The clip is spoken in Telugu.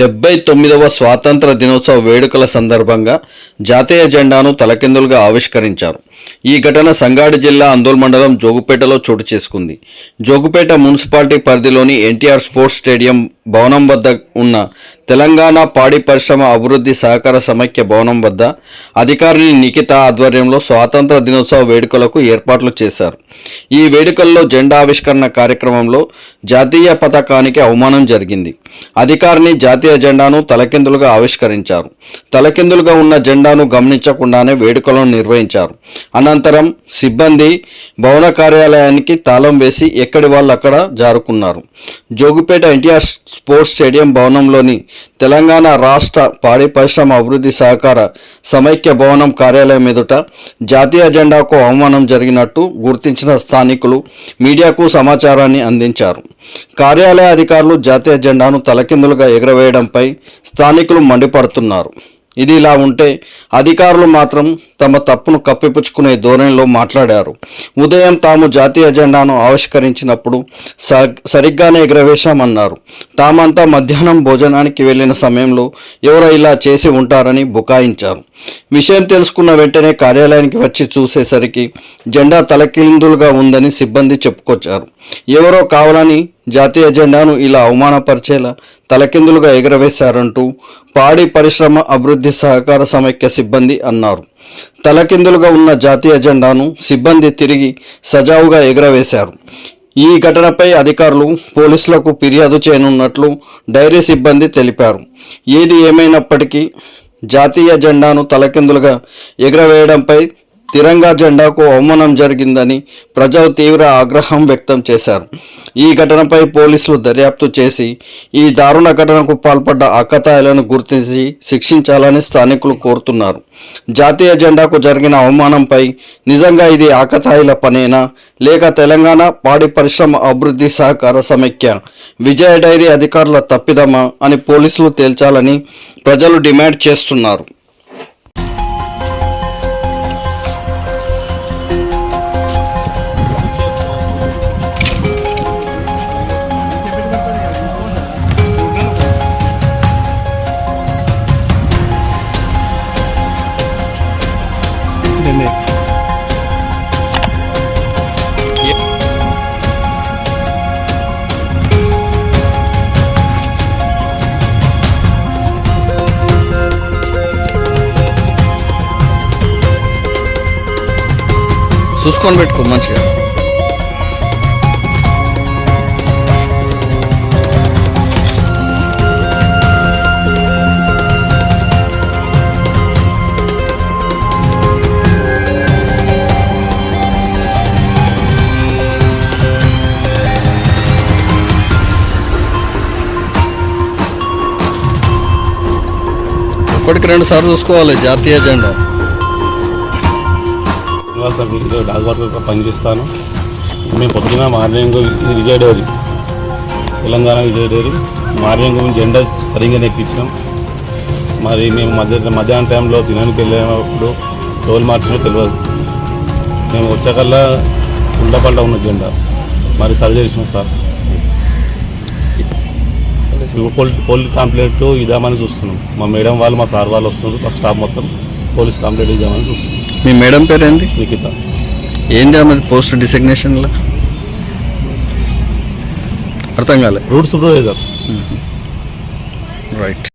డెబ్బై తొమ్మిదవ స్వాతంత్ర దినోత్సవ వేడుకల సందర్భంగా జాతీయ జెండాను తలకిందులుగా ఆవిష్కరించారు. ఈ ఘటన సంగాడు జిల్లా అందోల్ మండలం జోగుపేటలో చోటు చేసుకుంది. జోగుపేట మున్సిపాలిటీ పరిధిలోని ఎన్టీఆర్ స్పోర్ట్స్ స్టేడియం భవనం వద్ద ఉన్న తెలంగాణ పాడి పరిశ్రమ అభివృద్ధి సహకార సమైక్య భవనం వద్ద అధికారిని నిఖిత ఆధ్వర్యంలో స్వాతంత్ర దినోత్సవ వేడుకలకు ఏర్పాట్లు చేశారు. ఈ వేడుకల్లో జెండా ఆవిష్కరణ కార్యక్రమంలో జాతీయ పతాకానికి అవమానం జరిగింది. అధికారిని జాతీయ జెండాను తలకిందులుగా ఆవిష్కరించారు. తలకిందులుగా ఉన్న జెండాను గమనించకుండానే వేడుకలను నిర్వహించారు. అనంతరం సిబ్బంది భవన కార్యాలయానికి తాళం వేసి ఎక్కడి వాళ్ళు అక్కడ జారుకున్నారు. జోగుపేట ఎన్టీఆర్ స్పోర్ట్స్ స్టేడియం భవనంలోని తెలంగాణ రాష్ట్ర పాడి పరిశ్రమ అభివృద్ధి సహకార సమైక్య భవనం కార్యాలయం ఎదుట జాతీయ జెండాకు అవమానం జరిగినట్టు గుర్తించిన స్థానికులు మీడియాకు సమాచారాన్ని అందించారు. కార్యాలయ అధికారులు జాతీయ జెండాను తలకిందులుగా ఎగురవేయడంపై స్థానికులు మండిపడుతున్నారు. ఇది ఇలా ఉంటే అధికారులు మాత్రం తమ తప్పును కప్పిపుచ్చుకునే ధోరణిలో మాట్లాడారు. ఉదయం తాము జాతీయ జెండాను ఆవిష్కరించినప్పుడు స- సరిగ్గానే ఎగరవేశామన్నారు. తామంతా మధ్యాహ్నం భోజనానికి వెళ్ళిన సమయంలో ఎవరో ఇలా చేసి ఉంటారని బుకాయించారు. విషయం తెలుసుకున్న వెంటనే కార్యాలయానికి వచ్చి చూసేసరికి జెండా తలకిందులుగా ఉందని సిబ్బంది చెప్పుకొచ్చారు. ఎవరో కావాలని జాతీయ జెండాను ఇలా అవమానపరిచేలా తలకిందులుగా ఎగరవేశారంటూ పాడి పరిశ్రమ అభివృద్ధి సహకార సమైక్య సిబ్బంది అన్నారు. తలకిందులుగా ఉన్న జాతీయ జెండాను సిబ్బంది తిరిగి సజావుగా ఎగురవేశారు. ఈ ఘటనపై అధికారులు పోలీసులకు ఫిర్యాదు చేయనున్నట్లు డైరీ సిబ్బంది తెలిపారు. ఏది ఏమైనప్పటికీ జాతీయ జెండాను తలకిందులుగా ఎగురవేయడంపై తిరంగా జెండాకు అవమానం జరిగిందని ప్రజలు తీవ్ర ఆగ్రహం వ్యక్తం చేశారు. ఈ ఘటనపై పోలీసులు దర్యాప్తు చేసి ఈ దారుణ ఘటనకు పాల్పడ్డ అక్కతాయిలను గుర్తించి శిక్షించాలని స్థానికులు కోరుతున్నారు. జాతీయ జెండాకు జరిగిన అవమానంపై నిజంగా ఇది ఆకతాయిల పనేనా? లేక తెలంగాణ పాడి పరిశ్రమ అభివృద్ధి సహకార సమైక్య విజయ డైరీ అధికారుల తప్పిదమా అని పోలీసులు తేల్చాలని ప్రజలు డిమాండ్ చేస్తున్నారు. చూసుకొని పెట్టుకో మంచిగా. ఒకటికి రెండు సార్లు చూసుకోవాలి జాతీయ జెండా. శ్రీనివాస్ గారు డాక్ వర్కర్గా పనిచేస్తాను. మేము పొద్దున morning Vijaya dairy Telangana Vijaya dairy morning జెండా సరిగ్గా నేర్పించాం మరి మేము మధ్య మధ్యాహ్నం టైంలో తినడానికి వెళ్ళినప్పుడు టోల్ మార్చిలో తెలియదు మేము వచ్చాకల్లా ఉల్టపల్ట ఉన్న జెండా. మరి సరి చేసినాం సార్. ఇప్పుడు పోలీస్ పోలీస్ కంప్లైంట్ ఇద్దామని చూస్తున్నాం. మా మేడం వాళ్ళు మా సార్ వాళ్ళు వస్తున్నారు. మా స్టాఫ్ మొత్తం పోలీస్ కంప్లైంట్ ఇద్దామని చూస్తున్నాం. మీ మేడం పేరు ఏంది నిఖిత ఏంది ఆమె పోస్ట్ డిసిగ్నేషన్లో? అర్థం కాలే. Route supervisor right.